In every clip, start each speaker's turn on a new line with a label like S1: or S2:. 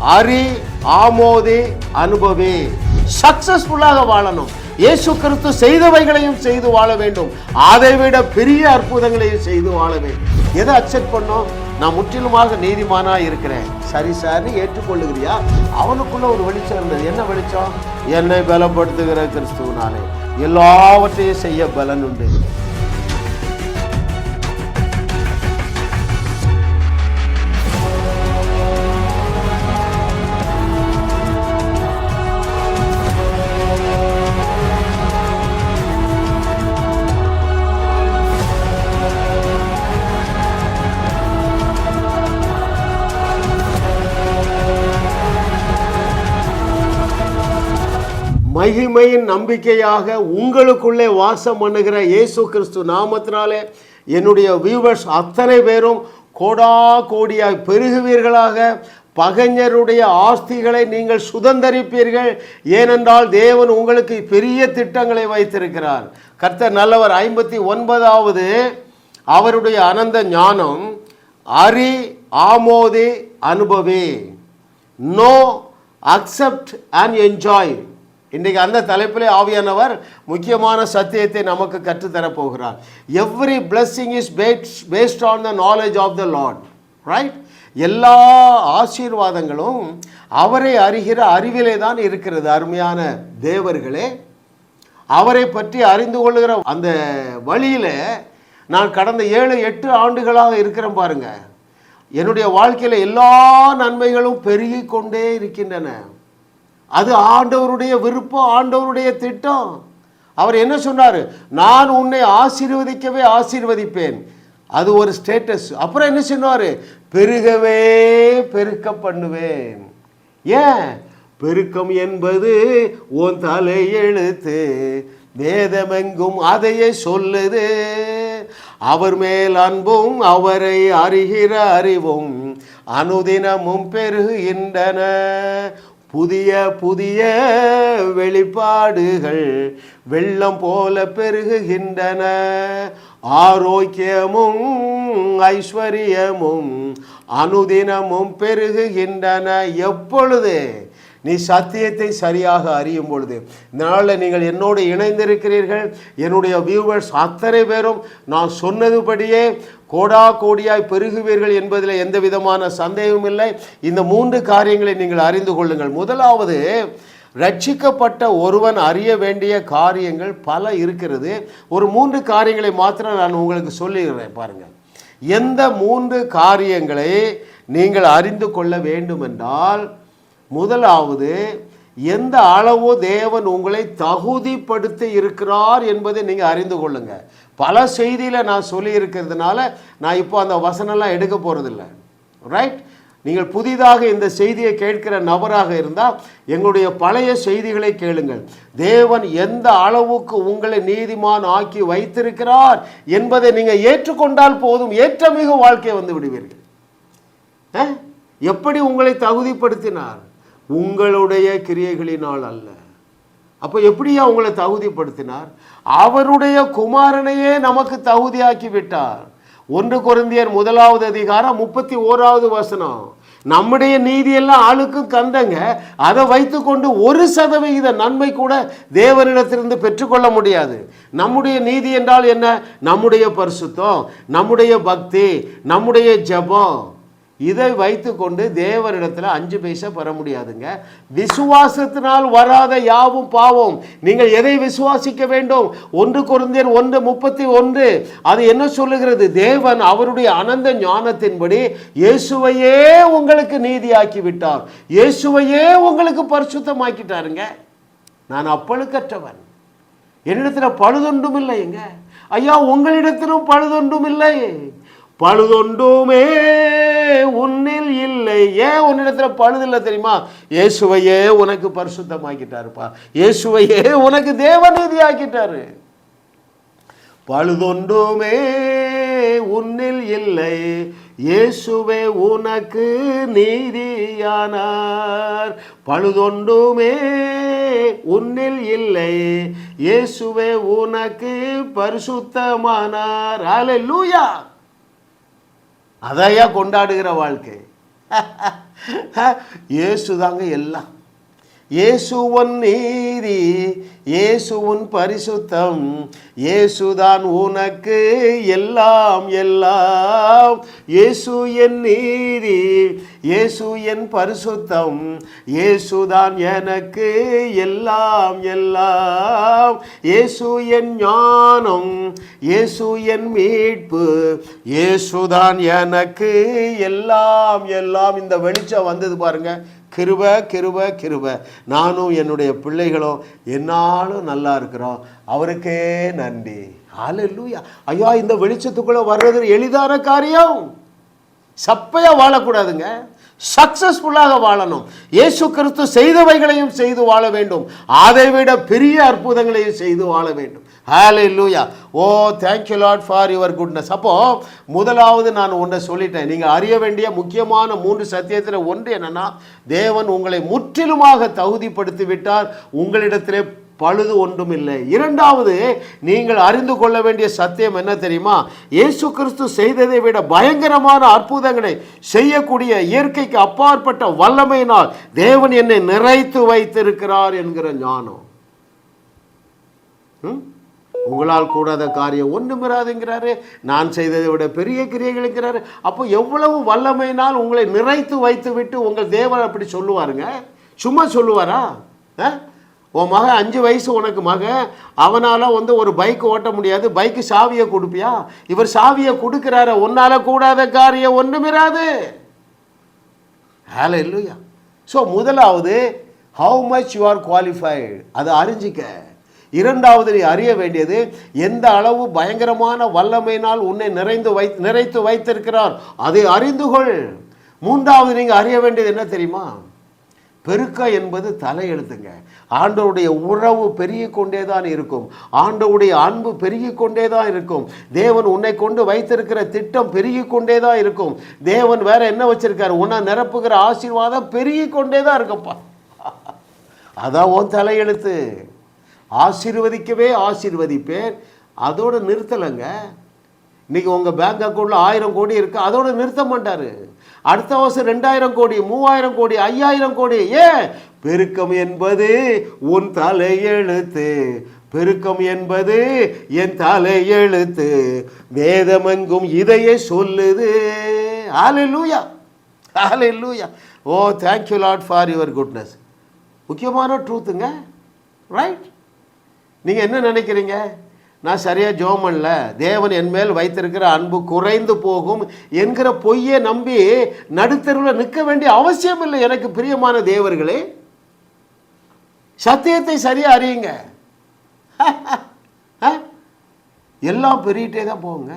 S1: அறி ஆமோதி அனுபவி. சக்சஸ்ஃபுல்லாக வாழணும். இயேசு கிறிஸ்து செய்தவைகளையும் செய்து வாழ வேண்டும். அதை விட பெரிய அற்புதங்களையும் செய்து வாழ வேண்டும். எதை அக்செப்ட் பண்ணோம்? நான் முற்றிலுமாக நீதிமானா இருக்கிறேன். சரி சார்னு ஏற்றுக்கொள்ளுகிறியா? அவனுக்குள்ள ஒரு வெளிச்சம் இருந்தது. என்ன வெளிச்சம்? என்னை பலப்படுத்துகிற கிறிஸ்துவனாலே. எல்லாவற்றையும் செய்ய பலன் உண்டு. மகிமையின் நம்பிக்கையாக உங்களுக்குள்ளே வாசம் பண்ணுகிற இயேசு கிறிஸ்து நாமத்தினாலே என்னுடைய வியூவர்ஸ் அத்தனை பேரும் கோடா கோடியாய் பெருகுவீர்களாக. பகைஞருடைய ஆஸ்திகளை நீங்கள் சுதந்தரிப்பீர்கள். ஏனென்றால் தேவன் உங்களுக்கு பெரிய திட்டங்களை வைத்திருக்கிறார். கர்த்தர் நல்லவர் ஐம்பத்தி ஒன்பதாவது அவருடைய அனந்த ஞானம் அரி ஆமோதி அனுபவி. நோ அக்செப்ட் அண்ட் என்ஜாய் இன்றைக்கு அந்த தலைப்பிலே ஆவியானவர் முக்கியமான சத்தியத்தை நமக்கு கற்றுத்தரப்போகிறார். Every blessing is bats based on the knowledge of the lord right எல்லா ஆசீர்வாதங்களும் அவரை அறிகிற அறிவிலே தான் இருக்கிறது அருமையான தேவர்களே. அவரை பற்றி அறிந்து கொள்ளுகிற அந்த வழியில் நான் கடந்த ஏழு எட்டு ஆண்டுகளாக இருக்கிறேன் பாருங்கள் என்னுடைய வாழ்க்கையில் எல்லா நன்மைகளும் பெருகி கொண்டே இருக்கின்றன. அது ஆண்டவருடைய விருப்பம் ஆண்டவருடைய திட்டம். அவர் என்ன சொன்னார்? நான் உன்னை ஆசீர்வதிக்கவே ஆசீர்வதிப்பேன். அது ஒரு ஸ்டேட்டஸ் அப்புறம் என்ன சொன்னார்? பெருகவே பெருக்க பண்ணுவேன். ஏன்? பெருக்கம் என்பது உன் தலை எழுத்து வேதமெங்கும் அதையே சொல்லுது. அவர் மேல் அன்பும் அவரை அறிகிற அறிவும் அனுதினமும் பெருகின்றன. புதிய புதிய வெளிப்பாடுகள் வெள்ளம் போல பெருகுகின்றன. ஆரோக்கியமும் ஐஸ்வர்யமும் அனுதினமும் பெருகுகின்றன. எப்பொழுது? நீ சத்தியத்தை சரியாக அறியும் பொழுது. இதனால் நீங்கள் என்னோடு இணைந்திருக்கிறீர்கள். என்னுடைய வியூவர்ஸ் அத்தனை பேரும் நான் சொன்னதுபடியே கோடா கோடியாய் பெருகுவீர்கள் என்பதில் எந்த விதமான சந்தேகமும் இல்லை இந்த மூன்று காரியங்களை நீங்கள் அறிந்து கொள்ளுங்கள். முதலாவது ரட்சிக்கப்பட்ட ஒருவன் அறிய வேண்டிய காரியங்கள் பல இருக்கிறது. ஒரு மூன்று காரியங்களை மாத்திரம் நான் உங்களுக்கு சொல்லிடுறேன் பாருங்கள் எந்த மூன்று காரியங்களை நீங்கள் அறிந்து கொள்ள வேண்டுமென்றால் முதலாவது எந்த அளவு தேவன் உங்களை தகுதிப்படுத்தி இருக்கிறார் என்பதை நீங்கள் அறிந்து கொள்ளுங்கள் பல செய்தியில் நான் சொல்லியிருக்கிறதுனால நான் இப்போ அந்த வசனம்லாம் எடுக்க போகிறதில்ல ரைட் நீங்கள் புதிதாக இந்த செய்தியை கேட்கிற நபராக இருந்தால் எங்களுடைய பழைய செய்திகளை கேளுங்கள். தேவன் எந்த அளவுக்கு உங்களை நீதிமான் ஆக்கி வைத்திருக்கிறார் என்பதை நீங்கள் ஏற்றுக்கொண்டால் போதும். ஏற்றமிகு வாழ்க்கை வந்து விடுவீர்கள். எப்படி உங்களை தகுதிப்படுத்தினார்? உங்களுடைய கிரியைகளினால் அல்ல. அப்போ எப்படியா உங்களை தகுதிப்படுத்தினார்? அவருடைய குமாரனையே நமக்கு தகுதியாக்கி விட்டார் ஒன்று குறந்தியர் முதலாவது அதிகாரம் முப்பத்தி ஓராவது வசனம். நம்முடைய நீதியெல்லாம் ஆளுக்கும் கந்தங்க அதை வைத்துக்கொண்டு ஒரு சதவிகித நன்மை கூட தேவனிடத்திலிருந்து பெற்றுக்கொள்ள முடியாது. நம்முடைய நீதி என்றால் என்ன? நம்முடைய பரிசுத்தம் நம்முடைய பக்தி நம்முடைய ஜெபம். இதை வைத்துக்கொண்டு தேவரிடத்தில் அஞ்சு பைசா பெற முடியாதுங்க. விசுவாசத்தினால் வராத யாவும் பாவம். நீங்கள் எதை விசுவாசிக்க வேண்டும்? ஒன்று குருந்தியர் ஒன்று முப்பத்தி ஒன்று. அது என்ன சொல்லுகிறது? தேவன் அவருடைய அனந்த ஞானத்தின்படி இயேசுவையே உங்களுக்கு நீதியாக்கி விட்டார். இயேசுவையே உங்களுக்கு பரிசுத்தமாக்கிட்டாருங்க. நான் அப்பழுக்கற்றவன். என்னிடத்தில் பழுதொன்றும் இல்லைங்க. ஐயா உங்களிடத்திலும் பழுதொன்றும் இல்லை. பழுதொண்டுமே உன்னில் இல்லை. ஏன் உன்னிடத்தில் பழுதில்லை தெரியுமா? இயேசுவையே உனக்கு பரிசுத்தமாக்கிட்டாருப்பா. இயேசுவையே உனக்கு தேவநீதி ஆக்கிட்டாரு பழுதொண்டுமே உன்னில் இல்லை. இயேசுவே உனக்கு நீதியானார். பழுதொண்டுமே உன்னில் இல்லை. இயேசுவே உனக்கு பரிசுத்தமானார். அல்லேலூயா அதையா கொண்டாடுகிற வாழ்க்கை? இயேசு தாங்க எல்லாம். இயேசுவன் நீதி இயேசுவன் பரிசுத்தம் இயேசுதான் உனக்கு எல்லாம் எல்லாம். இயேசு என் நீதி இயேசு என் பரிசுத்தம் இயேசுதான் எனக்கு எல்லாம் எல்லாம். இயேசு என் ஞானம் இயேசு என் மீட்பு இயேசுதான் எனக்கு எல்லாம் எல்லாம். இந்த வெளிச்சம் வந்தது பாருங்க. கிருப கிருப கிருப. நானும் என்னுடைய பிள்ளைகளும் என்னாலும் நல்லா இருக்கிறோம். அவருக்கே நன்றி. ஆலூயா ஐயா இந்த வெளிச்சத்துக்குள்ளே வர்றது எளிதான காரியம். சப்பையாக வாழக்கூடாதுங்க. சக்சஸ்ஃபுல்லாக வாழணும். இயேசு கிறிஸ்து செய்தவைகளையும் செய்து வாழ வேண்டும். அதை விட பெரிய அற்புதங்களையும் செய்து வாழ வேண்டும். Hallelujah oh thank you lot for your goodness அப்போ முதலாவது நான் ஒன்றை சொல்லிட்டேன். நீங்கள் அறிய வேண்டிய முக்கியமான மூன்று சத்தியத்தில் ஒன்று என்னன்னா தேவன் உங்களை முற்றிலுமாக தகுதிப்படுத்தி விட்டார் உங்களிடத்திலே பழுது ஒன்றும் இல்லை இரண்டாவது நீங்கள் அறிந்து கொள்ள வேண்டிய சத்தியம் என்ன தெரியுமா? இயேசு கிறிஸ்து செய்ததை விட பயங்கரமான அற்புதங்களை செய்யக்கூடிய இயற்கைக்கு அப்பாற்பட்ட வல்லமையினால் தேவன் என்னை நிறைத்து வைத்திருக்கிறார் என்கிற ஞானம். ம்? உங்களால் கூடாத காரியம் ஒன்றுமிராதுங்கிறாரு. நான் செய்ததை விட பெரிய கிரியைகளுங்கிறாரு. அப்போ எவ்வளவு வல்லமையினால் உங்களை நிறைத்து வைத்து விட்டு உங்கள் தேவன் அப்படி சொல்லுவாருங்க? சும்மா சொல்லுவாரா? ஆ? உன் மகன் அஞ்சு வயசு உனக்கு மகன் அவனால் வந்து ஒரு பைக் ஓட்ட முடியாது பைக்கு சாவியை கொடுப்பியா? இவர் சாவியை கொடுக்குறாரு உன்னால கூடாத காரியம் ஒன்றுமிராது வேலை இல்லையா ஸோ முதலாவது how much you are qualified அதை அறிஞ்சிக்க. இரண்டாவது நீ அறிய வேண்டியது எந்த அளவு பயங்கரமான வல்லமையினால் உன்னை நிறைந்து வை நிறைத்து வைத்திருக்கிறார் அதை அறிந்து கொள். மூன்றாவது நீங்கள் அறிய வேண்டியது என்ன தெரியுமா? பெருக்க என்பது தலையெழுத்துங்க. ஆண்டவருடைய உறவு பெருகி கொண்டே தான் இருக்கும். ஆண்டவருடைய அன்பு பெருகி கொண்டே தான் இருக்கும். தேவன் உன்னை கொண்டு வைத்திருக்கிற திட்டம் பெருகி கொண்டே தான் இருக்கும். தேவன் வேற என்ன வச்சிருக்காரு? உன்னை நிரப்புகிற ஆசீர்வாதம் பெருகி கொண்டே தான் இருக்கும்ப்பா அதான் உன் தலையெழுத்து. ஆசீர்வதிக்கவே ஆசீர்வதிப்பேன். அதோடு நிறுத்தலைங்க. இன்றைக்கி உங்கள் பேங்க் அக்கௌண்ட்டில் ஆயிரம் கோடி இருக்குது அதோடு நிறுத்த மாட்டார். அடுத்த வருஷம் ரெண்டாயிரம் கோடி மூவாயிரம் கோடி ஐயாயிரம் கோடி. ஏன்? பெருக்கம் என்பது உன் தலை எழுத்து. பெருக்கம் என்பது என் தலை எழுத்து. வேதமெங்கும் இதையே சொல்லுது. Hallelujah lujah oh thank you lot for your goodness முக்கியமான ட்ரூத்துங்க ரைட் நீங்கள் என்ன நினைக்கிறீங்க? நான் சரியாக ஜோம் பண்ணல. தேவன் என் மேல் வைத்திருக்கிற அன்பு குறைந்து போகும் என்கிற பொய்யை நம்பி நடுத்தருவில் நிற்க வேண்டிய அவசியம் இல்லை எனக்கு பிரியமான தேவர்களே. சத்தியத்தை சரியாக அறியுங்க. ஆ? எல்லாம் பெருகிட்டே தான் போகுங்க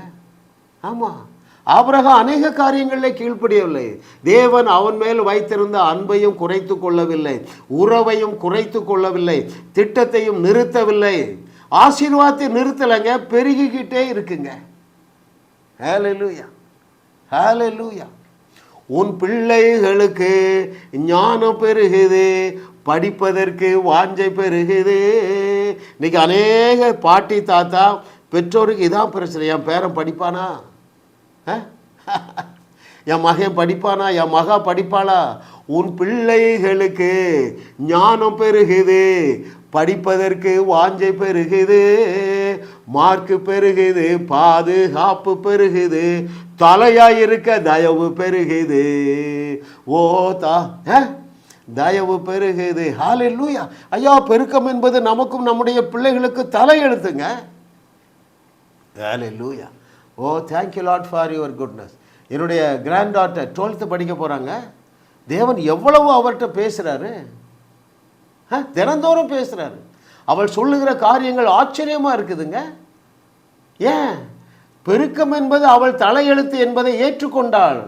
S1: ஆமாம் ஆபிரகாம் அநேக காரியங்களில் கீழ்ப்படியவில்லை. தேவன் அவன் மேல் வைத்திருந்த அன்பையும் குறைத்து கொள்ளவில்லை. உறவையும் குறைத்து கொள்ளவில்லை. திட்டத்தையும் நிறுத்தவில்லை. ஆசீர்வாதத்தை நிறுத்தலைங்க பெருகிக்கிட்டே இருக்குங்க. ஹalleluya ஹalleluya உன் பிள்ளைகளுக்கு ஞானம் பெருகுது படிப்பதற்கு வாஞ்சை பெருகுது. இன்னைக்கு அநேக பாட்டி தாத்தா பெற்றோருக்கு இதான் பிரச்சனை. என் பேரன் படிப்பானா? ஆ? என் மகன் படிப்பானா? என் மகா படிப்பாளா? உன் பிள்ளைகளுக்கு ஞானம் பெருகுது படிப்பதற்கு வாஞ்சை பெருகுது மார்க்கு பெருகுது பாதுகாப்பு பெருகுது தலையாக இருக்க தயவு பெருகுது. ஓ தா ஆ? தயவு பெருகுது. ஹalleluya ஐயா பெருக்கம் என்பது நமக்கும் நம்முடைய பிள்ளைகளுக்கு தலையெழுத்துங்க. Lujah oh thank you lot for your goodness என்னுடைய கிராண்ட் டாட்டர் டுவெல்த்து படிக்க போகிறாங்க தேவன் எவ்வளவு அவர்கிட்ட பேசுகிறாரு தினந்தோறும் பேசுகிறாரு அவள் சொல்லுகிற காரியங்கள் ஆச்சரியமாக இருக்குதுங்க. ஏன்? பெருக்கம் என்பது அவள் தலையெழுத்து என்பதை ஏற்றுக்கொண்டாள்.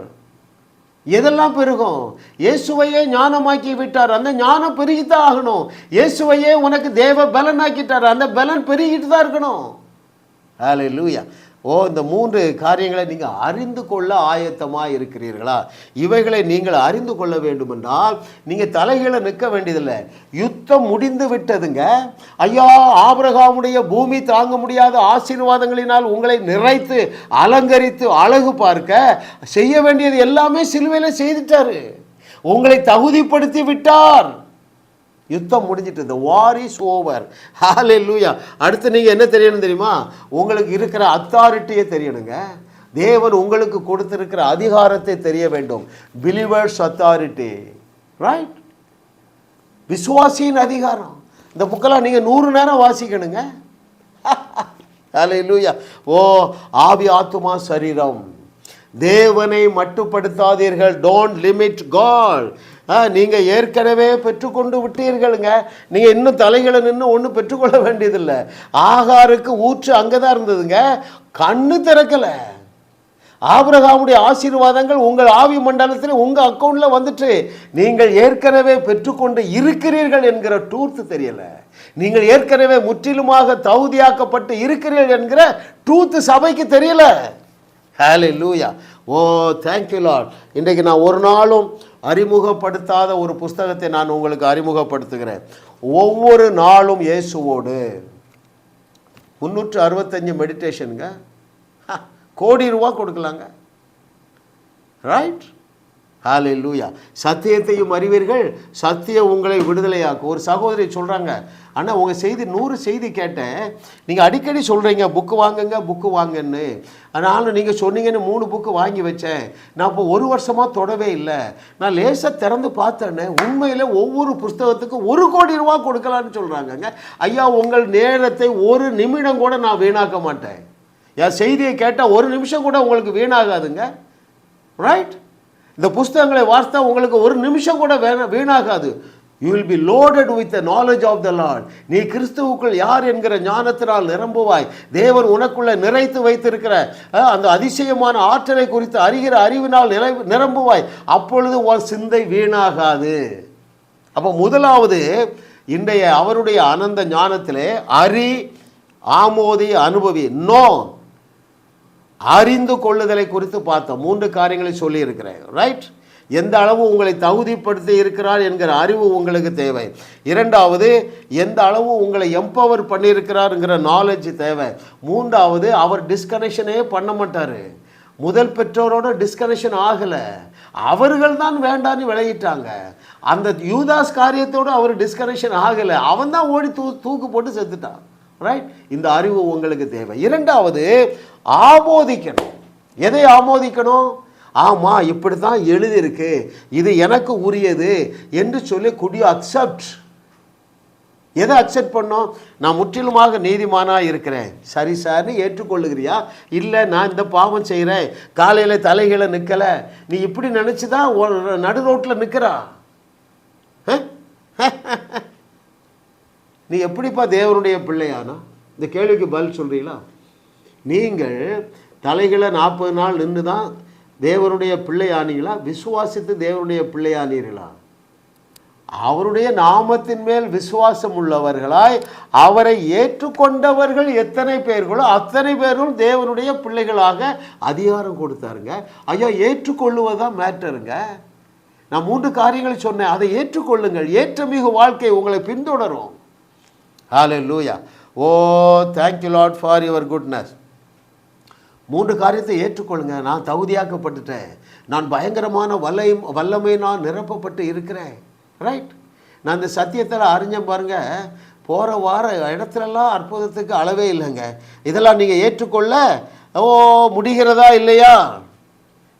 S1: எதெல்லாம் பெருகும்? இயேசுவையே ஞானமாக்கி விட்டார். அந்த ஞானம் பெருகித்தான் ஆகணும். இயேசுவையே உனக்கு தேவ பலனாக்கிட்டார். அந்த பலன் பெருகிட்டு தான் இருக்கணும். ஹalleluya. ஓ இந்த மூன்று காரியங்களை நீங்கள் அறிந்து கொள்ள ஆயத்தமாக இருக்கிறீர்களா? இவைகளை நீங்கள் அறிந்து கொள்ள வேண்டுமென்றால் நீங்கள் தலைகளை நிற்க வேண்டியதில்லை. யுத்தம் முடிந்து விட்டதுங்க. ஐயா ஆபிரகாமுடைய பூமி தாங்க முடியாத ஆசீர்வாதங்களினால் உங்களை நிறைத்து அலங்கரித்து அழகு பார்க்க செய்ய வேண்டியது எல்லாமே சிலுவையில் செய்துட்டாரு. உங்களை தகுதிப்படுத்தி விட்டார். யுத்தம் முடிஞ்சிட்டு இந்த வார் இஸ் ஓவர் ஹாலே லூயா அடுத்து நீங்கள் என்ன தெரியணும் தெரியுமா? உங்களுக்கு இருக்கிற அத்தாரிட்டியை தெரியணுங்க. தேவன் உங்களுக்கு கொடுத்திருக்கிற அதிகாரத்தை தெரிய வேண்டும். பிலிவர்ஸ் அத்தாரிட்டி ரைட் விசுவாசியின் அதிகாரம். இந்த புக்கெல்லாம் நீங்கள் நூறு நேரம் வாசிக்கணுங்க. ஹalleluya ஓ ஆவி ஆத்துமா சரீரம். தேவனை மட்டுப்படுத்தாதீர்கள். டோன்ட் லிமிட் காட் நீங்கள் ஏற்கனவே பெற்றுக்கொண்டு விட்டீர்களுங்க. நீங்கள் இன்னும் தலைகளை நின்று ஒன்றும் பெற்றுக்கொள்ள வேண்டியதில்லை. ஆகாருக்கு ஊற்று அங்கே தான் இருந்ததுங்க. கண்ணு திறக்கலை. ஆபிரகாமுடைய ஆசீர்வாதங்கள் உங்கள் ஆவி மண்டலத்தில் உங்கள் அக்கௌண்ட்டில் வந்துட்டு நீங்கள் ஏற்கனவே பெற்றுக்கொண்டு இருக்கிறீர்கள் என்கிற டூர்த்து தெரியலை. நீங்கள் ஏற்கனவே முற்றிலுமாக தகுதியாக்கப்பட்டு இருக்கிறீர்கள் என்கிற டூர்த்து சபைக்கு தெரியல. ஹேலே லூயா ஓ தேங்க்யூ லார்ட் இன்றைக்கு நான் ஒரு நாளும் அறிமுகப்படுத்தாத ஒரு புஸ்தகத்தை நான் உங்களுக்கு அறிமுகப்படுத்துகிறேன். ஒவ்வொரு நாளும் இயேசுவோடு. முந்நூற்று அறுபத்தஞ்சு மெடிடேஷனுங்க கோடி ரூபா கொடுக்கலாங்க. ரைட் ஹாலே லூயா சத்தியத்தையும் அறிவீர்கள் சத்தியம் உங்களை விடுதலையாக்கும். ஒரு சகோதரி சொல்கிறாங்க ஆனால் உங்கள் செய்தி நூறு செய்தி கேட்டேன். நீங்கள் அடிக்கடி சொல்கிறீங்க புக்கு வாங்குங்க புக்கு வாங்கன்னு. அதனால் நீங்கள் சொன்னீங்கன்னு மூணு புக்கு வாங்கி வச்சேன். நான் இப்போ ஒரு வருஷமாக தொடவே இல்லை. நான் லேசாக திறந்து பார்த்தேன்னே உண்மையில் ஒவ்வொரு புஸ்தகத்துக்கும் ஒரு கோடி ரூபா கொடுக்கலான்னு சொல்கிறாங்கங்க ஐயா உங்கள் நேரத்தை ஒரு நிமிடம் கூட நான் வீணாக்க மாட்டேன். என் செய்தியை கேட்டால் ஒரு நிமிஷம் கூட உங்களுக்கு வீணாகாதுங்க. ரைட் இந்த புஸ்தகங்களை வாசித்தா உங்களுக்கு ஒரு நிமிஷம் கூட வேணா வீணாகாது. You will be loaded with the knowledge of the lord நீ கிறிஸ்துவுக்குள் யார் என்கிற ஞானத்தினால் நிரம்புவாய். தேவன் உனக்குள்ளே நிறைத்து வைத்திருக்கிற அந்த அதிசயமான ஆற்றலை குறித்து அறிகிற அறிவினால் நிறை நிரம்புவாய். அப்பொழுது உன் சிந்தை வீணாகாது. அப்போ முதலாவது இன்றைய அவருடைய அனந்த ஞானத்திலே அறி ஆமோதி அனுபவி. நோ அறிந்து கொள்ளுதலை குறித்து பார்த்தோம். மூன்று காரியங்களை சொல்லி இருக்கிறேன் ரைட் எந்த அளவு உங்களை தகுதிப்படுத்தி இருக்கிறார் என்கிற அறிவு உங்களுக்கு தேவை. இரண்டாவது எந்த அளவு உங்களை எம்பவர் பண்ணியிருக்கிறாருங்கிற நாலேஜ் தேவை. மூன்றாவது அவர் டிஸ்கனெக்ஷனே பண்ண மாட்டார். முதல் பெற்றோரோட டிஸ்கனெக்ஷன் ஆகலை. அவர்கள் தான் வேண்டான்னு விளையிட்டாங்க. அந்த யூதாஸ் காரியத்தோடு அவர் டிஸ்கனெக்ஷன் ஆகலை. அவன் தான் ஓடி தூ தூக்கு போட்டு செத்துட்டான். ரைட் இந்த அறிவு உங்களுக்கு தேவை. இரண்டாவது ஆமோதிக்கணும். எதை ஆமோதிக்கணும்? ஆமாம் இப்படி தான் எழுதியிருக்கு. இது எனக்கு உரியது என்று சொல்லி குடி அக்செப்ட் எதை அக்செப்ட் பண்ணோம்? நான் முற்றிலுமாக நீதிமானாக இருக்கிறேன். சரி சார்னு ஏற்றுக்கொள்ளுகிறியா? இல்லை நான் இந்த பாவம் செய்கிறேன் காலையில் தலைகளை நிற்கலை நீ இப்படி நினச்சி தான் நடு ரோட்டில் நிற்கிறா நீ எப்படிப்பா தேவனுடைய பிள்ளையானா? இந்த கேள்விக்கு பதில் சொல்கிறீங்களா நீங்கள் தலைகளை நாற்பது நாள் நின்று தான் தேவனுடைய பிள்ளையானீங்களா? விசுவாசித்து தேவனுடைய பிள்ளையானீர்களா? அவருடைய நாமத்தின் மேல் விசுவாசம் உள்ளவர்களாய் அவரை ஏற்றுக்கொண்டவர்கள் எத்தனை பேர்களோ அத்தனை பேரும் தேவனுடைய பிள்ளைகளாக அதிகாரம் கொடுத்தாருங்க. ஐயா ஏற்றுக்கொள்ளுவதுதான் மேட்டருங்க. நான் மூன்று காரியங்களை சொன்னேன். அதை ஏற்றுக்கொள்ளுங்கள். ஏற்றமிகு வாழ்க்கை உங்களை பின்தொடரும். Hallelujah oh thank you lot for your goodness மூன்று காரியத்தை ஏற்றுக்கொள்ளுங்க. நான் தகுதியாக்கப்பட்டுட்டேன். நான் பயங்கரமான வல்லை வல்லமை நான் நிரப்பப்பட்டு இருக்கிறேன். ரைட் நான் இந்த சத்தியத்தில் அறிஞ்சேன் பாருங்கள் போகிற வார இடத்துலலாம் அற்புதத்துக்கு அளவே இல்லைங்க. இதெல்லாம் நீங்கள் ஏற்றுக்கொள்ள ஓ முடிகிறதா இல்லையா?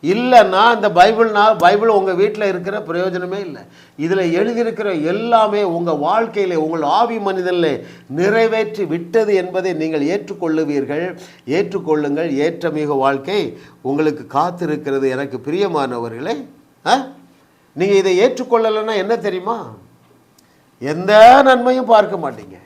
S1: இல்லைன்னா இந்த பைபிள்னா பைபிள் உங்கள் வீட்டில் இருக்கிற பிரயோஜனமே இல்லை. இதில் எழுதியிருக்கிற எல்லாமே உங்கள் வாழ்க்கையில் உங்கள் ஆவி மனிதனில் நிறைவேற்றி விட்டது என்பதை நீங்கள் ஏற்றுக்கொள்ளுவீர்கள். ஏற்றுக்கொள்ளுங்கள் ஏற்றமிகு வாழ்க்கை உங்களுக்கு காத்திருக்கிறது எனக்கு பிரியமானவர்களே. ஆ? நீங்கள் இதை ஏற்றுக்கொள்ளலைன்னா என்ன தெரியுமா? எந்த நன்மையும் பார்க்க மாட்டீங்க.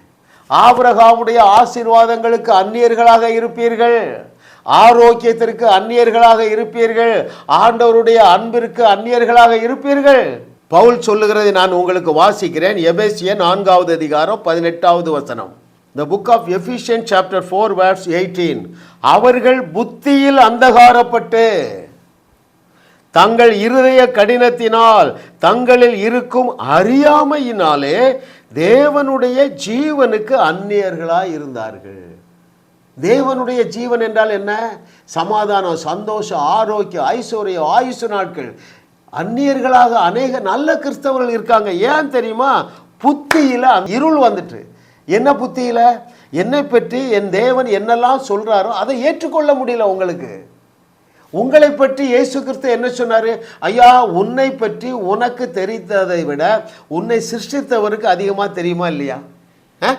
S1: ஆபிரகாமுடைய ஆசீர்வாதங்களுக்கு அந்நியர்களாக இருப்பீர்கள். ஆரோக்கியத்திற்கு அந்நியர்களாக இருப்பீர்கள். ஆண்டவருடைய அன்பிற்கு அந்நியர்களாக இருப்பீர்கள். பவுல் சொல்லுகிறதை நான் உங்களுக்கு வாசிக்கிறேன். எபேசிய நான்காவது அதிகாரம் பதினெட்டாவது வசனம். The book of Ephesian chapter four verse eighteen அவர்கள் புத்தியில் அந்தகாரப்பட்டு தங்கள் இருதய கடினத்தினால் தங்களில் இருக்கும் அறியாமையினாலே தேவனுடைய ஜீவனுக்கு அந்நியர்களாய் இருந்தார்கள் தேவனுடைய ஜீவன் என்றால் என்ன? சமாதானம் சந்தோஷம் ஆரோக்கியம் ஐஸ்வர்யம் ஆயுசு நாட்கள். அந்நியர்களாக அநேக நல்ல கிறிஸ்தவர்கள் இருக்காங்க. ஏன் தெரியுமா? புத்தியில் இருள் வந்துட்டு. என்ன புத்தியில்? என்னை பற்றி என் தேவன் என்னெல்லாம் சொல்கிறாரோ அதை ஏற்றுக்கொள்ள முடியல உங்களுக்கு. உங்களை பற்றி இயேசு கிறிஸ்து என்ன சொன்னார்? ஐயா உன்னை பற்றி உனக்கு தெரிந்ததை விட உன்னை சிருஷ்டித்தவருக்கு அதிகமாக தெரியுமா இல்லையா? ஆ?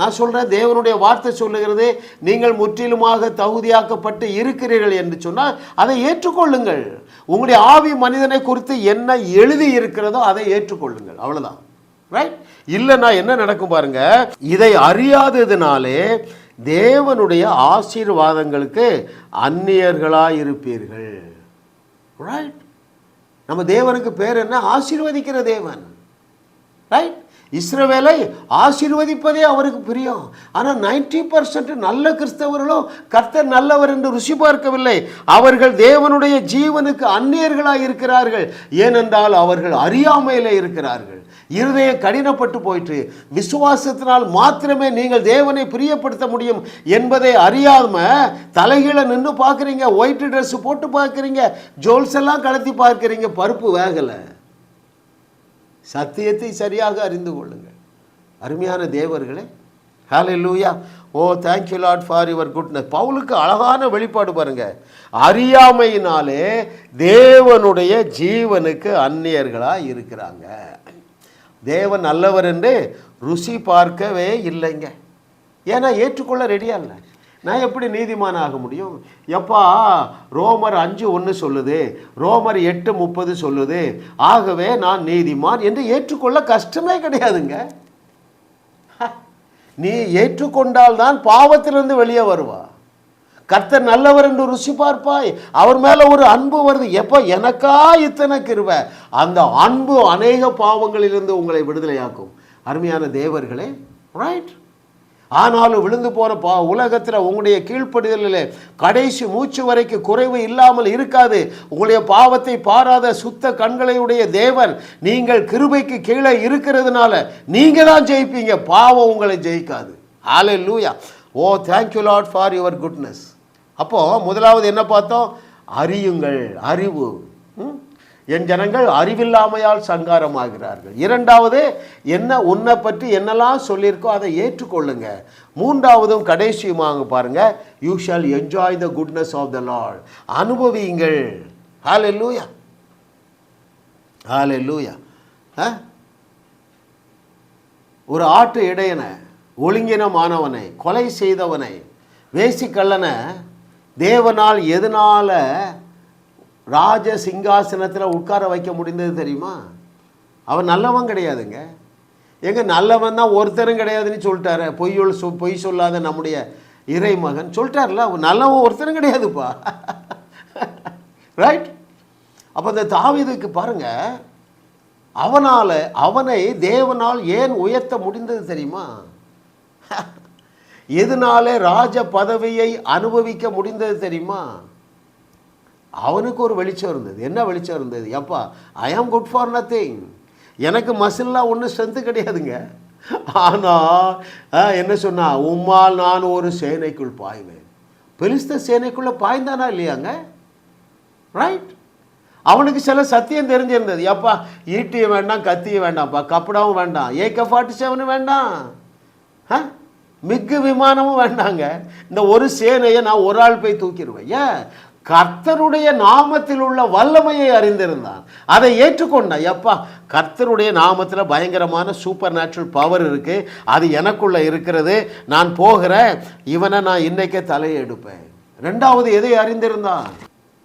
S1: நான் சொல்கிறேன் தேவனுடைய வார்த்தை சொல்லுகிறது நீங்கள் முற்றிலுமாக தகுதியாக்கப்பட்டு இருக்கிறீர்கள் என்று சொன்னால் அதை ஏற்றுக்கொள்ளுங்கள். உங்களுடைய ஆவி மனிதனை குறித்து என்ன எழுதி இருக்கிறதோ அதை ஏற்றுக்கொள்ளுங்கள். அவ்வளோதான் ரைட் இல்லைன்னா என்ன நடக்கும் பாருங்க? இதை அறியாததுனாலே தேவனுடைய ஆசீர்வாதங்களுக்கு அந்நியர்களாக இருப்பீர்கள் ரைட் நம்ம தேவனுக்கு பேர் என்ன? ஆசீர்வதிக்கிற தேவன். ரைட் இஸ்ரவேலை ஆசீர்வதிப்பதே அவருக்கு பிரியம். ஆனால் நைன்டி பர்சன்ட் நல்ல கிறிஸ்தவர்களும் கர்த்தர் நல்லவர் என்று ருசி பார்க்கவில்லை. அவர்கள் தேவனுடைய ஜீவனுக்கு அந்நியர்களாக இருக்கிறார்கள். ஏனென்றால் அவர்கள் அறியாமையில் இருக்கிறார்கள். இருதயம் கடினப்பட்டு போயிட்டு விசுவாசத்தினால் மாத்திரமே நீங்கள் தேவனை பிரியப்படுத்த முடியும் என்பதை அறியாம தலைகீழ நின்று பார்க்குறீங்க ஒயிட் ட்ரெஸ் போட்டு பார்க்குறீங்க ஜோல்ஸ் எல்லாம் கலத்தி பார்க்குறீங்க பருப்பு வேகலை. சத்தியத்தை சரியாக அறிந்து கொள்ளுங்கள். அருமையான தேவர்களே hallelujah oh thank you lot for your goodness பவுலுக்கு அழகான வெளிப்பாடு பாருங்க. அறியாமையினாலே தேவனுடைய ஜீவனுக்கு அந்நியர்களாக இருக்கிறாங்க. தேவன் நல்லவர் என்று ருசி பார்க்கவே இல்லைங்க. ஏன்னா ஏற்றுக்கொள்ள ரெடியா இல்லை. நான் எப்படி நீதிமான் ஆக முடியும்? எப்பா ரோமர் அஞ்சு ஒன்று சொல்லுது ரோமர் எட்டு முப்பது சொல்லுது ஆகவே நான் நீதிமான் என்று ஏற்றுக்கொள்ள கஷ்டமே கிடையாதுங்க. நீ ஏற்றுக்கொண்டால் தான் பாவத்திலிருந்து வெளியே வருவா. கர்த்தர் நல்லவர் என்று ருசி பார்ப்பாய். அவர் மேலே ஒரு அன்பு வருது. எப்போ எனக்கா இத்தனை கிருவ அந்த அன்பு அநேக பாவங்களிலிருந்து உங்களை விடுதலையாக்கும். அருமையான தேவர்களே ரைட் ஆனாலும் விழுந்து போகிற பா உலகத்தில் உங்களுடைய கீழ்ப்படிதலில் கடைசி மூச்சு வரைக்கும் குறைவு இல்லாமல் இருக்காது. உங்களுடைய பாவத்தை பாராத சுத்த கண்களையுடைய தேவன் நீங்கள் கிருபைக்கு கீழே இருக்கிறதுனால நீங்கள் தான் ஜெயிப்பீங்க. பாவம் உங்களை ஜெயிக்காது. Hallelujah oh thank you lot for your goodness அப்போது முதலாவது என்ன பார்த்தோம்? அறியுங்கள் அறிவு. என் ஜனங்கள் அறிவில்லாமையால் சங்காரமாகிறார்கள். இரண்டாவது என்ன உன்னை பற்றி என்னெல்லாம் சொல்லியிருக்கோ அதை ஏற்றுக்கொள்ளுங்க. மூன்றாவதும் கடைசியுமாங்க பாருங்க. You shall enjoy the goodness of the lord அனுபவியுங்கள். ஹாலே லூயா ஹாலே லூயா ஒரு ஆட்டு இடையனை ஒழுங்கினமானவனை கொலை செய்தவனை வேசிக்கல்லனை தேவனால் எதனால் ராஜ சிங்காசனத்தில் உட்கார வைக்க முடிந்தது தெரியுமா? அவன் நல்லவன் கிடையாதுங்க. எங்க நல்லவன் தான் ஒருத்தரும் கிடையாதுன்னு சொல்லிட்டாரு. பொய்யொல் சொ பொய் சொல்லாத நம்முடைய இறைமகன் சொல்லிட்டார்ல அவன் நல்லவன் ஒருத்தரும் கிடையாதுப்பா. ரைட் அப்போ இந்த தாவிதுக்கு பாருங்கள் அவனால் அவனை தேவனால் ஏன் உயர்த்த முடிந்தது தெரியுமா? எதனாலே ராஜ பதவியை அனுபவிக்க முடிந்தது தெரியுமா? அவனுக்கு ஒரு வெளிச்சம் இருந்தது. என்ன வெளிச்சம் இருந்தது? எப்பா ஐ ஆம் குட் ஃபார் நத்திங் எனக்கு மசில்லாம் ஒன்றும் ஸ்ட்ரென்த்து கிடையாதுங்க. ஆனால் என்ன சொன்னா உம்மால் நான் ஒரு சேனைக்குள் பாய்வேன். பெலிஸ்த சேனைக்குள்ளே பாய்ந்தானா இல்லையாங்க? ரைட் அவனுக்கு சில சத்தியம் தெரிஞ்சிருந்தது. எப்பா ஈட்டியும் வேண்டாம் கத்தியும் வேண்டாம்ப்பா கப்படாவும் வேண்டாம் ஏகே ஃபார்ட்டி செவனும் வேண்டாம். ஆ மிக்கு விமானமும் வேண்டாங்க. இந்த ஒரு சேனையை நான் ஒரு ஆள் போய் தூக்கிடுவேன். ஏன்? கர்த்தருடைய நாமத்தில் உள்ள வல்லமையை அறிந்திருந்தான். அதை ஏற்றுக்கொண்டான் எப்பா கர்த்தருடைய நாமத்தில் பயங்கரமான சூப்பர் நேச்சுரல் பவர் இருக்கு. அது எனக்குள்ள இருக்கிறது. நான் போகிறேன் இவனை நான் இன்னைக்கே தலையை எடுப்பேன் ரெண்டாவது எதை அறிந்திருந்தான்?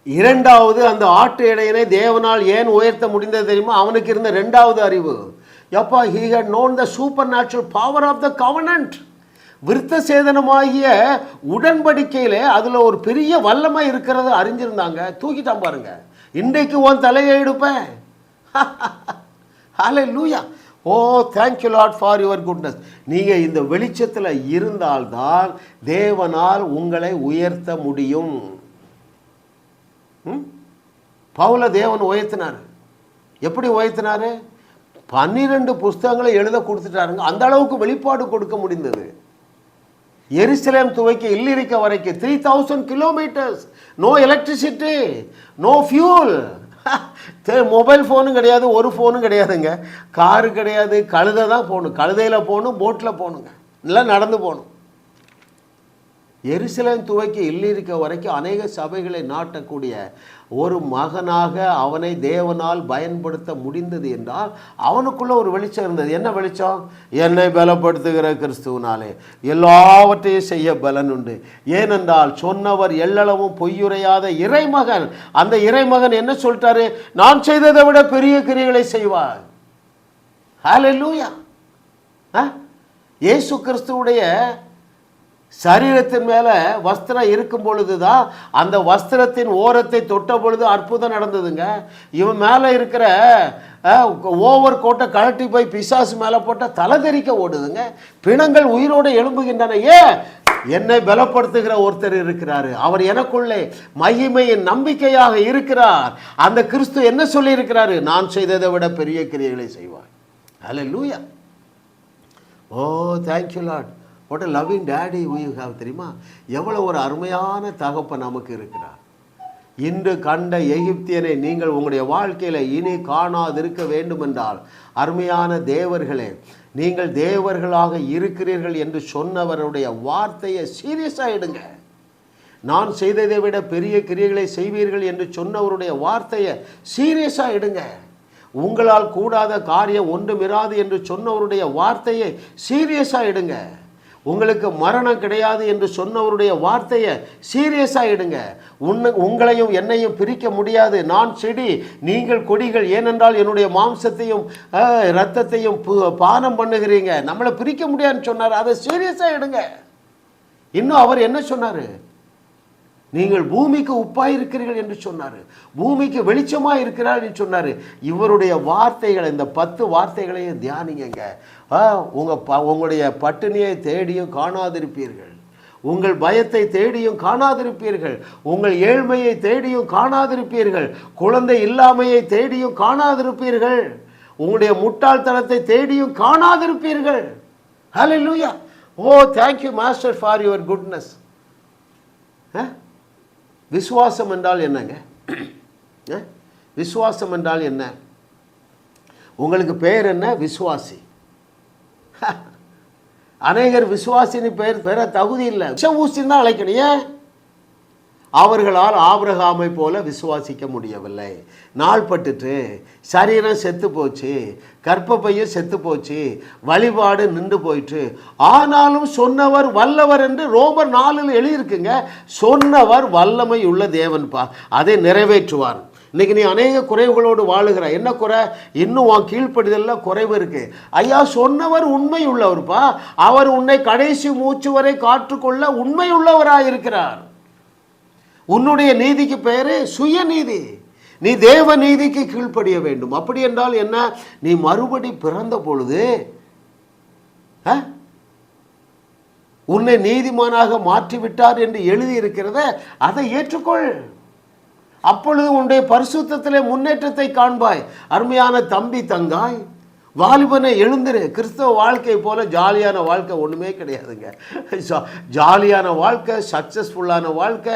S1: இரண்டாவது அந்த ஆட்டு இடையினை தேவனால் ஏன் உயர்த்த முடிந்தது தெரியுமா? அவனுக்கு இருந்த ரெண்டாவது அறிவு. எப்பா he known the supernatural power of the covenant. விருத்த சேதனமாகிய உடன்படிக்கையிலே அதில் ஒரு பெரிய வல்லமை இருக்கிறத அறிஞ்சிருந்தாங்க. தூக்கிட்டான் பாருங்க. இன்றைக்கு உன் தலையை எடுப்பேன். Hallelujah oh thank you lot for your goodness நீங்கள் இந்த வெளிச்சத்தில் இருந்தால்தான் தேவனால் உங்களை உயர்த்த முடியும். ம்? பவுல தேவன் உயர்த்தினார். எப்படி உயர்த்தினார்? பன்னிரெண்டு புஸ்தகங்களை எழுத கொடுத்துட்டாருங்க. அந்த அளவுக்கு வெளிப்பாடு கொடுக்க முடிந்தது. எருசலேம் துவைக்க இல்லிரிக்க வரைக்கும் three thousand kilometres no electricity no fuel mobile ஃபோனும் கிடையாது ஒரு ஃபோனும் கிடையாதுங்க. காரு கிடையாது கழுதை தான் போகணும். கழுதையில் போகணும் போட்டில் போகணுங்க. இல்லை நடந்து போகணும். எருசலேம் துவக்கி இல்லிருக்க வரைக்கும் அநேக சபைகளை நாட்டக்கூடிய ஒரு மகனாக அவனை தேவனால் பயன்படுத்த முடிந்தது என்றால் அவனுக்குள்ள ஒரு வெளிச்சம் இருந்தது. என்ன வெளிச்சம்? என்னை பலப்படுத்துகிற கிறிஸ்துவனாலே. எல்லாவற்றையும் செய்ய பலன் உண்டு. ஏனென்றால் சொன்னவர் எள்ளளவும் பொய்யுரையாத இறைமகன். அந்த இறைமகன் என்ன சொல்லிட்டாரு? நான் செய்ததை விட பெரிய கிரிகளை செய்வார். ஹாலே ஆ? இயேசு கிறிஸ்துவுடைய சரீரத்தின் மேலே வஸ்திரம் இருக்கும் பொழுது தான் அந்த வஸ்திரத்தின் ஓரத்தை தொட்ட பொழுது அற்புதம் நடந்ததுங்க. இவன் மேலே இருக்கிற ஓவர் கோட்டை கழட்டி போய் பிசாசு மேலே போட்டால் தலை தெரிக்க ஓடுதுங்க. பிணங்கள் உயிரோடு எழும்புகின்றன. ஏன் என்னை பலப்படுத்துகிற ஒருத்தர் இருக்கிறாரு. அவர் எனக்குள்ளே மகிமையின் நம்பிக்கையாக இருக்கிறார். அந்த கிறிஸ்து என்ன சொல்லியிருக்கிறாரு? நான் செய்ததை விட பெரிய கிரியைகளை செய்வார். Hallelujah oh thank you lot what a loving daddy you have தெரியுமா? எவ்வளோ ஒரு அருமையான தகப்பை நமக்கு இருக்கிறார். இன்று கண்ட எகிப்தியனை நீங்கள் உங்களுடைய வாழ்க்கையில் இனி காணாதிருக்க வேண்டுமென்றால் அருமையான தேவர்களே நீங்கள் தேவர்களாக இருக்கிறீர்கள் என்று சொன்னவருடைய வார்த்தையை சீரியஸாக எடுங்க. நான் செய்ததை விட பெரிய கிரியைகளை செய்வீர்கள் என்று சொன்னவருடைய வார்த்தையை சீரியஸாக எடுங்க. உங்களால் கூடாத காரியம் ஒன்றுமிராது என்று சொன்னவருடைய வார்த்தையை சீரியஸாக எடுங்க. உங்களுக்கு மரணம் கிடையாது என்று சொன்னவருடைய வார்த்தையை சீரியஸாக எடுங்க உன்னை உங்களையும் என்னையும் பிரிக்க முடியாது. நான் செடி நீங்கள் கொடிகள். ஏனென்றால் என்னுடைய மாம்சத்தையும் ரத்தத்தையும் இரத்தத்தையும் பு- பானம் பண்ணுகிறீங்க. நம்மளை பிரிக்க முடியாதுன்னு சொன்னார். அதை சீரியஸாக எடுங்க இன்னும் அவர் என்ன சொன்னார்? நீங்கள் பூமிக்கு உப்பாய் இருக்கிறீர்கள் என்று சொன்னார். பூமிக்கு வெளிச்சமாக இருக்கிறார் என்று சொன்னார். இவருடைய வார்த்தைகளை இந்த பத்து வார்த்தைகளையும் தியானிங்க ஆ, ப உங்களுடைய பட்டினியை தேடியும் காணாதிருப்பீர்கள். உங்கள் பயத்தை தேடியும் காணாதிருப்பீர்கள். உங்கள் ஏழ்மையை தேடியும் காணாதிருப்பீர்கள். குழந்தை இல்லாமையை தேடியும் காணாதிருப்பீர்கள். உங்களுடைய முட்டாள்தனத்தை தேடியும் காணாதிருப்பீர்கள். ஹalleluya ஓ thank you master for your goodness ஆ விசுவாசம் என்றால் என்னங்க? விசுவாசம் என்றால் என்ன? உங்களுக்கு பெயர் என்ன? விசுவாசி. அநேகர் விசுவாசின்னு பெயர் பெற தகுதி இல்லை. விஷ ஊசின்னு தான் அழைக்கணும். ஏன்? அவர்களால் ஆபிரகாமை போல விசுவாசிக்க முடியவில்லை. நாள்பட்டுட்டு சரீரம் செத்து போச்சு கற்பப்பையும் செத்து போச்சு வழிபாடு நின்று போயிட்டு ஆனாலும் சொன்னவர் வல்லவர் என்று ரோமர் நாளில் எழுதியிருக்குங்க சொன்னவர் வல்லமை உள்ள தேவன்பா. அதை நிறைவேற்றுவார். இன்னைக்கு நீ அநேக குறைவுகளோடு வாழுகிற. என்ன குறை? இன்னும் உன் கீழ்ப்படுதலில் குறைவு இருக்கு. ஐயா சொன்னவர் உண்மை உள்ளவர்ப்பா. அவர் உன்னை கடைசி மூச்சு வரை காற்றுக்கொள்ள உண்மை உள்ளவராயிருக்கிறார். உன்னுடைய நீதிக்கு பெயரே சுயநீதி. நீ தேவ நீதிக்கு கீழ்ப்படிய வேண்டும். அப்படி என்றால் என்ன? நீ மறுபடி பிறந்த பொழுது ஆ? உன்னை நீதிமானாக மாற்றிவிட்டார் என்று எழுதியிருக்கிறத அதை ஏற்றுக்கொள். அப்பொழுது உன்னுடைய பரிசுத்தத்திலே முன்னேற்றத்தை காண்பாய். அருமையான தம்பி தங்காய் வாலிபனை எழுந்துரு. கிறிஸ்தவ வாழ்க்கை போல ஜாலியான வாழ்க்கை ஒன்றுமே கிடையாதுங்க. ஜாலியான வாழ்க்கை சக்ஸஸ்ஃபுல்லான வாழ்க்கை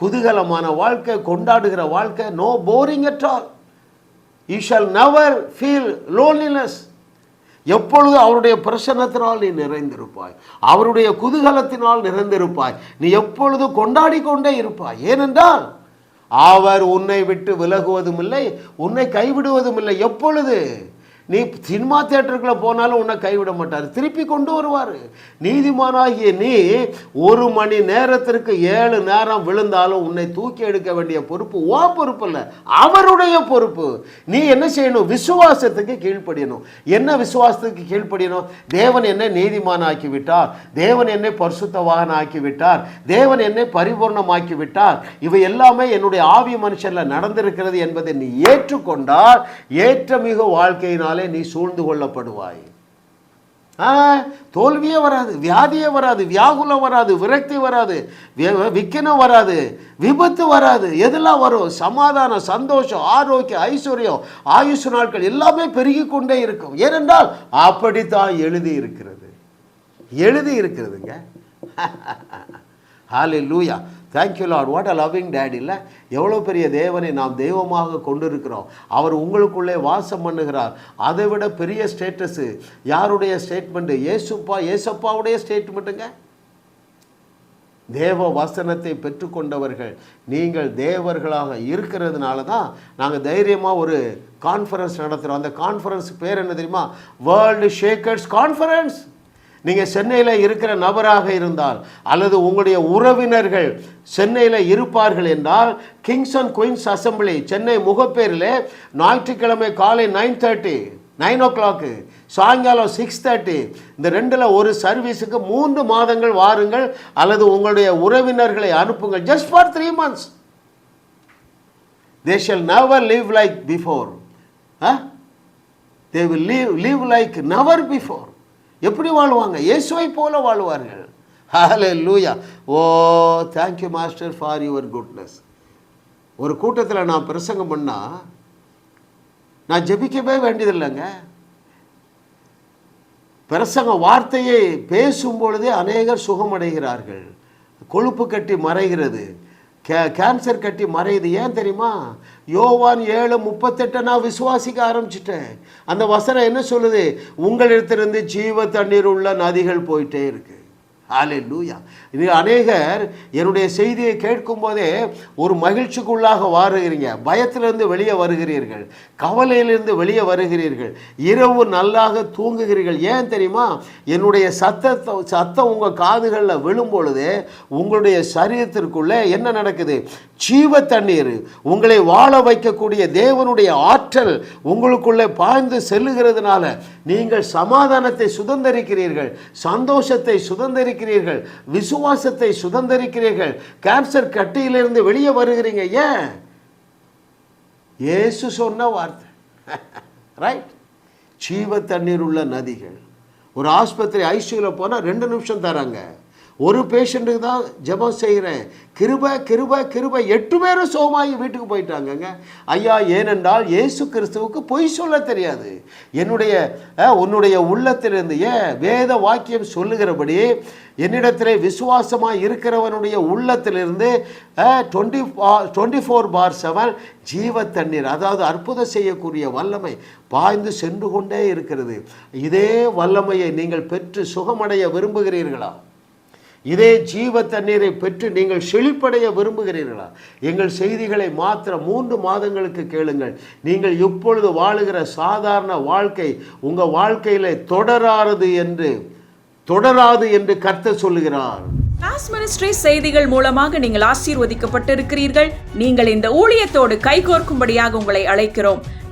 S1: குதூகலமான வாழ்க்கை கொண்டாடுகிற வாழ்க்கை no boring at all you shall never feel loneliness எப்பொழுது அவருடைய பிரசன்னத்தினால் நீ நிறைந்திருப்பாய்? அவருடைய குதூகலத்தினால் நிறைந்திருப்பாய். நீ எப்பொழுது கொண்டாடி கொண்டே இருப்பாய்? ஏனென்றால் அவர் உன்னை விட்டு விலகுவதும் இல்லை உன்னை கைவிடுவதும் இல்லை எப்பொழுது? நீ சினிமா தேட்டருக்குள்ளே போனாலும் உன்னை கைவிட மாட்டார். திருப்பி கொண்டு வருவார். நீதிமானாகிய நீ ஒரு மணி நேரத்திற்கு ஏழு நேரம் விழுந்தாலும் உன்னை தூக்கி எடுக்க வேண்டிய பொறுப்பு ஓ பொறுப்பு இல்லை அவருடைய பொறுப்பு. நீ என்ன செய்யணும்? விசுவாசத்துக்கு கீழ்ப்படியணும். என்ன விசுவாசத்துக்கு கீழ்ப்படியணும்? தேவன் என்னை நீதிமானாக்கி விட்டார் தேவன் என்னை பரிசுத்தவாகன் ஆக்கி விட்டார் தேவன் என்னை பரிபூர்ணமாக்கி விட்டார் இவை எல்லாமே என்னுடைய ஆவி மனுஷனில் நடந்திருக்கிறது என்பதை நீ ஏற்றுக்கொண்டால் ஏற்றமிகு வாழ்க்கையினால் நீ சூழ்ந்து கொள்ளப்படுவாய். தோல்வியே வராது வியாதியே வராது வியாகுலம் வராது விரக்தி வராது விக்கினம் வராது விபத்து வராது எதெல்லாம் வரும்? சமாதானம் சந்தோஷம் ஆரோக்கியம் ஐஸ்வர்யம் ஆயுஷ் நாட்கள் எல்லாமே பெருகி கொண்டே இருக்கும். ஏனென்றால் அப்படித்தான் எழுதி இருக்கிறது. எழுதி இருக்கிறதுங்க. Hallelujah thank you lord what a loving daddy இல்லை? எவ்வளோ பெரிய தேவனை நாம் தெய்வமாக கொண்டிருக்கிறோம். அவர் உங்களுக்குள்ளே வாசம் பண்ணுகிறார். அதை விட பெரிய ஸ்டேட்டஸு யாருடைய ஸ்டேட்மெண்ட்டு ஏசுப்பா ஏசப்பாவுடைய ஸ்டேட்மெண்ட்டுங்க தேவ வசனத்தை பெற்றுக்கொண்டவர்கள். நீங்கள் தேவர்களாக இருக்கிறதுனால தான் நாங்கள் தைரியமாக ஒரு கான்ஃபரன்ஸ் நடத்துகிறோம் அந்த கான்ஃபரன்ஸ் பேர் என்ன தெரியுமா? வேர்ல்டு ஷேக்கர்ஸ் கான்ஃபரன்ஸ் நீங்கள் சென்னையில் இருக்கிற நபராக இருந்தால் அல்லது உங்களுடைய உறவினர்கள் சென்னையில் இருப்பார்கள் என்றால் kings and queens assembly Chennai முகப்பேரில் ஞாயிற்றுக்கிழமை காலை nine thirty nine o'clock சாயங்காலம் சிக்ஸ் தேர்ட்டி இந்த ரெண்டில் ஒரு சர்வீஸுக்கு மூன்று மாதங்கள் வாருங்கள் அல்லது உங்களுடைய உறவினர்களை அனுப்புங்கள் just for three months they shall never leave like before they will leave leave like never before எப்படி வாழ்வாங்க? இயேசுவை போல வாழ்வார்கள். Hallelujah oh thank you master for your goodness ஒரு கூட்டத்தில் நான் பிரசங்கம் பண்ணால் நான் ஜெபிக்கவே வேண்டியதில்லைங்க. பிரசங்க வார்த்தையை பேசும் பொழுதே அநேகர் சுகமடைகிறார்கள். கொழுப்பு கட்டி மறைகிறது. கே கேன்சர் கட்டி மறையுது. ஏன் தெரியுமா? யோவான் ஏழு முப்பத்தெட்டை நான் விசுவாசிக்க ஆரம்பிச்சிட்டேன். அந்த வசனம் என்ன சொல்லுது? உங்களிடத்திலிருந்து ஜீவ தண்ணீர் உள்ள நதிகள் போயிட்டே இருக்கு. ஹாலே லூயா இது அநேகர் என்னுடைய செய்தியை கேட்கும்போதே ஒரு மகிழ்ச்சிக்குள்ளாக வாருகிறீங்க. பயத்திலிருந்து வெளியே வருகிறீர்கள். கவலையிலிருந்து வெளியே வருகிறீர்கள். இரவு நல்லாக தூங்குகிறீர்கள். ஏன் தெரியுமா? என்னுடைய சத்தத்தை சத்தம் உங்கள் காதுகளில் விழும் பொழுது உங்களுடைய சரீரத்திற்குள்ளே என்ன நடக்குது? ஜீவ தண்ணீர். உங்களை வாழ வைக்கக்கூடிய தேவனுடைய ஆற்றல் உங்களுக்குள்ளே பாய்ந்து செல்லுகிறதுனால நீங்கள் சமாதானத்தை சுதந்திரிக்கிறீர்கள். சந்தோஷத்தை சுதந்திரிக்கிறீர்கள் விசுவாசத்தை சுதந்திரிக்கிறீர்கள் கேன்சர் கட்டியிலிருந்து வெளியே வருகிறீங்க ஏன்? இயேசு சொன்ன வார்த்தை. ரைட் ஜீவ தண்ணீர் உள்ள நதிகள். ஒரு ஆஸ்பத்திரி ஐசியூவில் போனால் ரெண்டு நிமிஷம் தராங்க. ஒரு பேஷண்ட்டுக்கு தான் ஜெபம் செய்கிறேன் கிருப கிருப கிருப. எட்டு பேரும் சோமாயி வீட்டுக்கு போயிட்டாங்கங்க. ஐயா ஏனென்றால் இயேசு கிறிஸ்துவுக்கு பொய் சொல்ல தெரியாது. என்னுடைய உன்னுடைய உள்ளத்திலிருந்து ஏன் வேத வாக்கியம் சொல்லுகிறபடி என்னிடத்திலே விசுவாசமாக இருக்கிறவனுடைய உள்ளத்திலிருந்து டுவெண்ட்டி டுவெண்ட்டி ஃபோர் பார் செவன் ஜீவ தண்ணீர் அதாவது அற்புதம் செய்யக்கூடிய வல்லமை பாய்ந்து சென்று கொண்டே இருக்கிறது. இதே வல்லமையை நீங்கள் பெற்று சுகமடைய விரும்புகிறீர்களா? இதே ஜீவ தண்ணீரை பெற்று நீங்கள் செழிப்படைய விரும்புகிறீர்களா? எங்கள் செய்திகளை மாத்திர மூன்று மாதங்களுக்கு கேளுங்கள். நீங்கள் இப்பொழுது வாழுகிற சாதாரண வாழ்க்கை உங்கள் வாழ்க்கையில தொடராது என்று தொடராது என்று கருத்து சொல்லுகிறார்.
S2: கிளாஸ் மினிஸ்ட்ரி செய்திகள் மூலமாக நீங்கள் ஆசீர்வதிக்கப்பட்டிருக்கிறீர்கள். நீங்கள் இந்த ஊழியத்தோடு கைகோர்க்கும்படியாக உங்களை அழைக்கிறோம்.